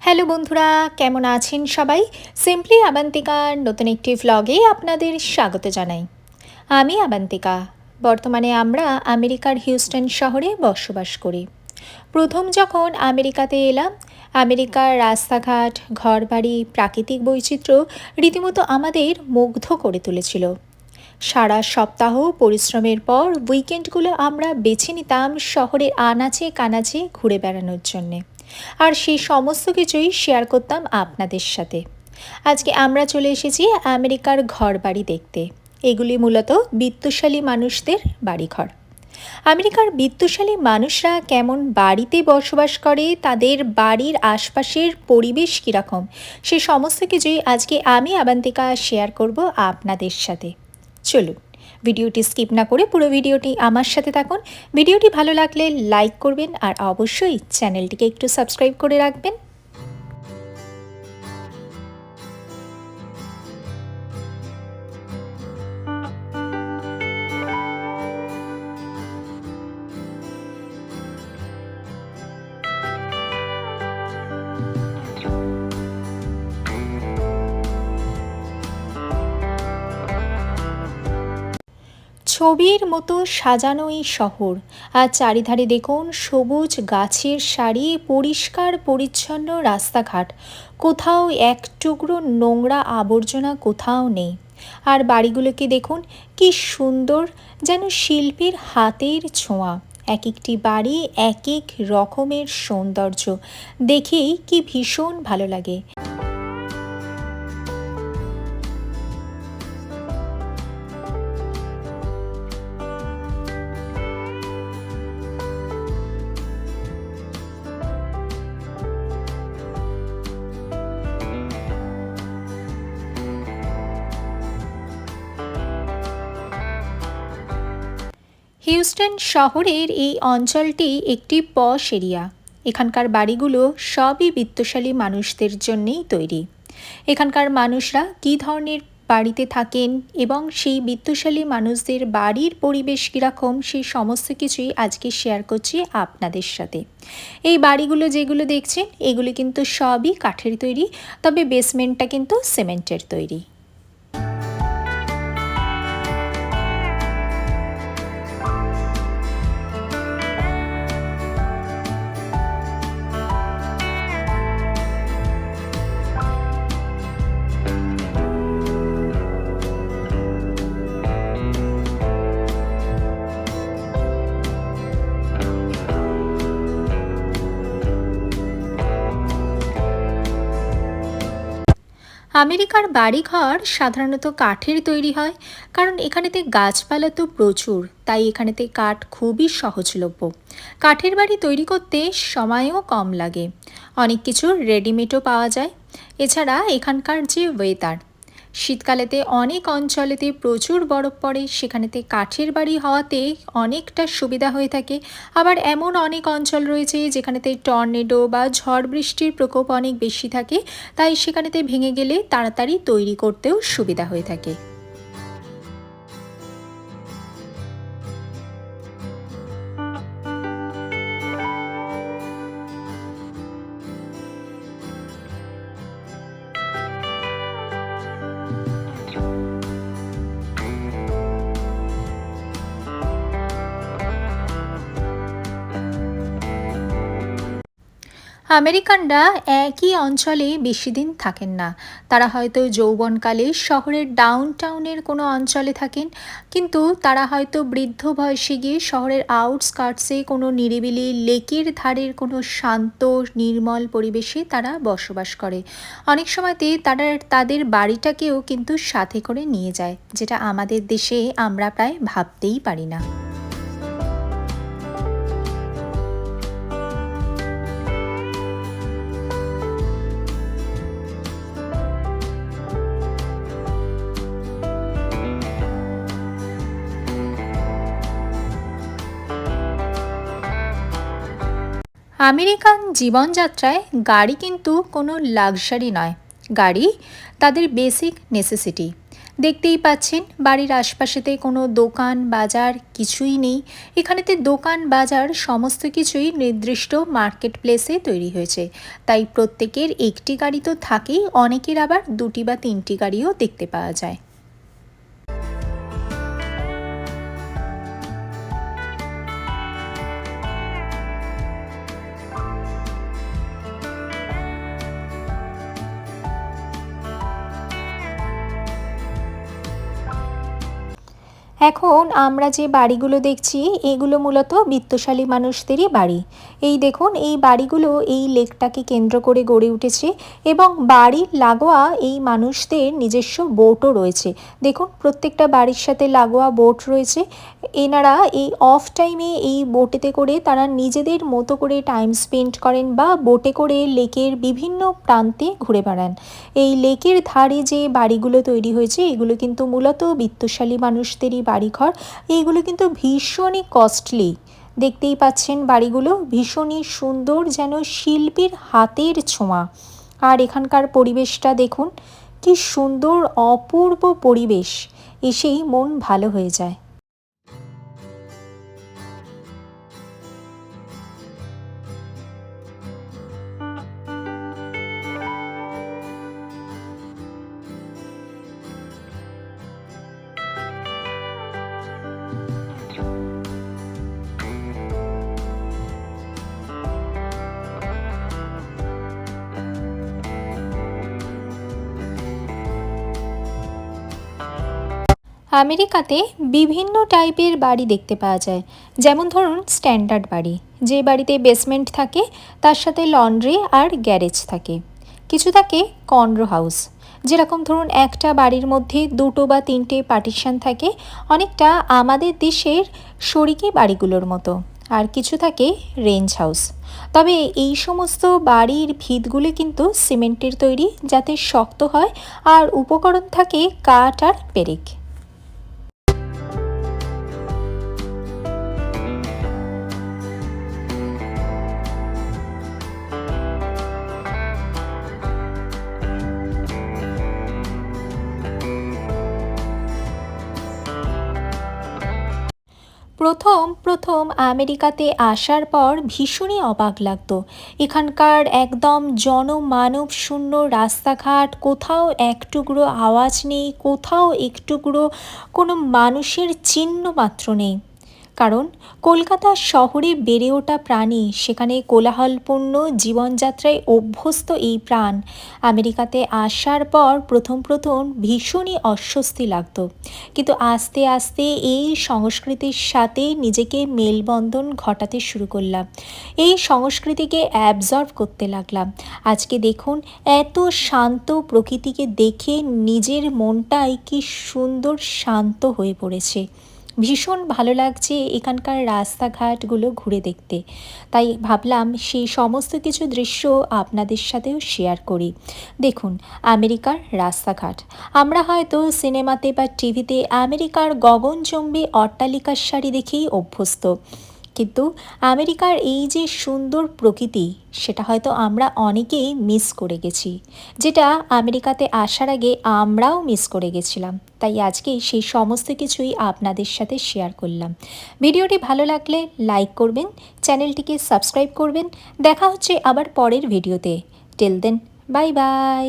Hello বন্ধুরা, কেমন আছেন সবাই? সিম্পলি আবান্তিকার নতুন একটি ভ্লগে আপনাদের স্বাগত জানাই। আমি আবান্তিকা। বর্তমানে আমরা আমেরিকার হিউস্টন শহরে বসবাস করি। প্রথম যখন আমেরিকাতে এলাম, আমেরিকার রাস্তাঘাট, ঘরবাড়ি, প্রাকৃতিক বৈচিত্র্য রীতিমতো আমাদের মুগ্ধ করে তুলেছিল। সারা সপ্তাহ পরিশ্রমের পর উইকেন্ডগুলো আমরা বেছে নিতাম শহরের আনাচে কানাচে ঘুরে বেড়ানোর জন্যে। আর সেই সমস্ত কিছুই শেয়ার করতাম আপনাদের সাথে। আজকে আমরা চলে এসেছি আমেরিকার ঘর বাড়ি দেখতে। এগুলি মূলত বিত্তশালী মানুষদের বাড়িঘর। আমেরিকার বিত্তশালী মানুষরা কেমন বাড়িতে বসবাস করে, তাদের বাড়ির আশপাশের পরিবেশ কীরকম, সে সমস্ত কিছুই আজকে আমি আবান্তিকা শেয়ার করব আপনাদের সাথে। চলুন। ভিডিওটি স্কিপ না করে পুরো ভিডিওটি আমার সাথে থাকুন। ভিডিওটি ভালো লাগলে লাইক করবেন আর অবশ্যই চ্যানেলটিকে একটু সাবস্ক্রাইব করে রাখবেন। ছবির মতো সাজানো এই শহর। আর চারিধারে দেখুন সবুজ গাছের সারি, পরিষ্কার পরিচ্ছন্ন রাস্তাঘাট। কোথাও এক টুকরো নোংরা আবর্জনা কোথাও নেই। আর বাড়িগুলোকে দেখুন কি সুন্দর যেন শিল্পীর হাতের ছোঁয়া। এক একটি বাড়ি এক এক রকমের সৌন্দর্য। দেখেই কি ভীষণ ভালো লাগে। হিউস্টন শহরের এই অঞ্চলটি একটি পশ এরিয়া। এখানকার বাড়িগুলো সবই বিত্তশালী মানুষদের জন্যেই তৈরি। এখানকার মানুষরা কী ধরনের বাড়িতে থাকেন এবং সেই বিত্তশালী মানুষদের বাড়ির পরিবেশ কীরকম, সেই সমস্ত কিছুই আজকে শেয়ার করছি আপনাদের সাথে। এই বাড়িগুলো যেগুলো দেখছেন, এগুলো কিন্তু সবই কাঠের তৈরি, তবে বেসমেন্টটা কিন্তু সিমেন্টের তৈরি। আমেরিকার বাড়িঘর সাধারণত কাঠের তৈরি হয়, কারণ এখানেতে গাছপালা তো প্রচুর, তাই এখানেতে কাঠ খুবই সহজলভ্য। কাঠের বাড়ি তৈরি করতে সময়ও কম লাগে। অনেক কিছু রেডিমেডও পাওয়া যায়। এছাড়া এখানকার যে ওয়েদার শীতকালেতে অনেক অঞ্চলেতে প্রচুর বরফ পড়ে, সেখানেতে কাঠের বাড়ি হওয়াতে অনেকটা সুবিধা হয়ে থাকে। আবার এমন অনেক অঞ্চল রয়েছে যেখানেতে টর্নেডো বা ঝড় বৃষ্টির প্রকোপ অনেক বেশি থাকে, তাই সেখানেতে ভেঙে গেলে তাড়াতাড়ি তৈরি করতেও সুবিধা হয়ে থাকে। আমেরিকানরা একই অঞ্চলে বেশি দিন থাকেন না। তারা হয়তো যৌবনকালে শহরের ডাউন টাউনের কোনো অঞ্চলে থাকেন, কিন্তু তারা হয়তো বৃদ্ধ বয়সে গিয়ে শহরের আউটস্কার্টসে কোনো নিরিবিলি লেকের ধারের কোনো শান্ত, নির্মল পরিবেশে তারা বসবাস করে। অনেক সময়তে তারা তাদের বাড়িটাকেও কিন্তু সাথে করে নিয়ে যায়, যেটা আমাদের দেশে আমরা প্রায় ভাবতেই পারি না। আমেরিকান জীবনযাত্রায় গাড়ি কিন্তু কোনো লাক্সারি নয়। গাড়ি তাদের বেসিক নেসেসিটি। দেখতেই পাচ্ছেন, বাড়ির আশপাশেতে কোনো দোকান, বাজার কিছুই নেই। এখানেতে দোকান, বাজার সমস্ত কিছুই নির্দিষ্ট মার্কেট প্লেসে তৈরি হয়েছে। তাই প্রত্যেকের একটি গাড়ি তো থাকেই, অনেকের আবার দুটি বা তিনটি গাড়িও দেখতে পাওয়া যায়। এখন আমরা যে বাড়িগুলো দেখছি, এগুলো মূলত বিত্তশালী মানুষদেরই বাড়ি। এই দেখুন, এই বাড়িগুলো এই লেকটাকে কেন্দ্র করে গড়ে উঠেছে এবং বাড়ির লাগোয়া এই মানুষদের নিজস্ব বোটও রয়েছে। দেখুন, প্রত্যেকটা বাড়ির সাথে লাগোয়া বোট রয়েছে। এনারা এই অফ টাইমে এই বোটেতে করে তারা নিজেদের মতো করে টাইম স্পেন্ড করেন বা বোটে করে লেকের বিভিন্ন প্রান্তে ঘুরে বেড়ান। এই লেকের ধারে যে বাড়িগুলো তৈরি হয়েছে, এগুলো কিন্তু মূলত বিত্তশালী মানুষদেরই বাড়িঘর। এইগুলো কিন্তু ভীষণই কস্টলি দেখতেই পাচ্ছেন বাড়িগুলো, ভীষণই সুন্দর যেন শিল্পীর হাতের ছোঁয়া। আর এখানকার পরিবেশটা দেখুন, কি সুন্দর অপূর্ব পরিবেশ। এসেই মন ভালো হয়ে যায়। আমেরিকাতে বিভিন্ন টাইপের বাড়ি দেখতে পাওয়া যায়। যেমন ধরুন, স্ট্যান্ডার্ড বাড়ি। যে বাড়িতে বেসমেন্ট থাকে, তার সাথে লন্ড্রি আর গ্যারেজ থাকে। কিছু থাকে কন্ড্রো হাউস যেরকম ধরুন, একটা বাড়ির মধ্যে দুটো বা তিনটে পার্টিশন থাকে, অনেকটা আমাদের দেশের শরিকি বাড়িগুলোর মতো। আর কিছু থাকে রেঞ্জ হাউস তবে এই সমস্ত বাড়ির ভিতগুলি কিন্তু সিমেন্টের তৈরি, যাতে শক্ত হয়, আর উপকরণ থাকে কাঠ আর পেরেক। প্রথম প্রথম আমেরিকাতে আসার পর ভীষণই অবাক লাগতো। এখানকার একদম জনমানব শূন্য রাস্তাঘাট, কোথাও এক টুকরো আওয়াজ নেই, কোথাও একটুকরো কোনো মানুষের চিহ্ন মাত্র নেই। কারণ কলকাতা শহরে বেড়ে ওঠা প্রাণী, সেখানে কোলাহলপূর্ণ জীবনযাত্রায় অভ্যস্ত এই প্রাণ। আমেরিকাতে আসার পর প্রথম প্রথম ভীষণই অস্বস্তি লাগতো। কিন্তু আস্তে আস্তে এই সংস্কৃতির সাথে নিজেকে মেলবন্ধন ঘটাতে শুরু করলাম। এই সংস্কৃতিকে অ্যাবজর্ভ করতে লাগলাম। আজকে দেখুন, এত শান্ত প্রকৃতিকে দেখে নিজের মনটাই কি সুন্দর শান্ত হয়ে পড়েছে। ভীষণ ভালো লাগছে এখানকার রাস্তাঘাটগুলো ঘুরে দেখতে। তাই ভাবলাম সেই সমস্ত কিছু দৃশ্য আপনাদের সাথেও শেয়ার করি। দেখুন, আমেরিকার রাস্তাঘাট। আমরা হয়তো সিনেমাতে বা টিভিতে আমেরিকার গগনচম্বী অট্টালিকার শাড়ি দেখেই অভ্যস্ত। কিন্তু আমেরিকার এই যে সুন্দর প্রকৃতি, সেটা হয়তো আমরা অনেকেই মিস করে গেছি। যেটা আমেরিকাতে আসার আগে আমরাও মিস করে গেছিলাম। তাই আজকে সেই সমস্ত কিছুই আপনাদের সাথে শেয়ার করলাম। ভিডিওটি ভালো লাগলে লাইক করবেন, চ্যানেলটিকে সাবস্ক্রাইব করবেন। দেখা হচ্ছে আবার পরের ভিডিওতে। টেল দেন বাই বাই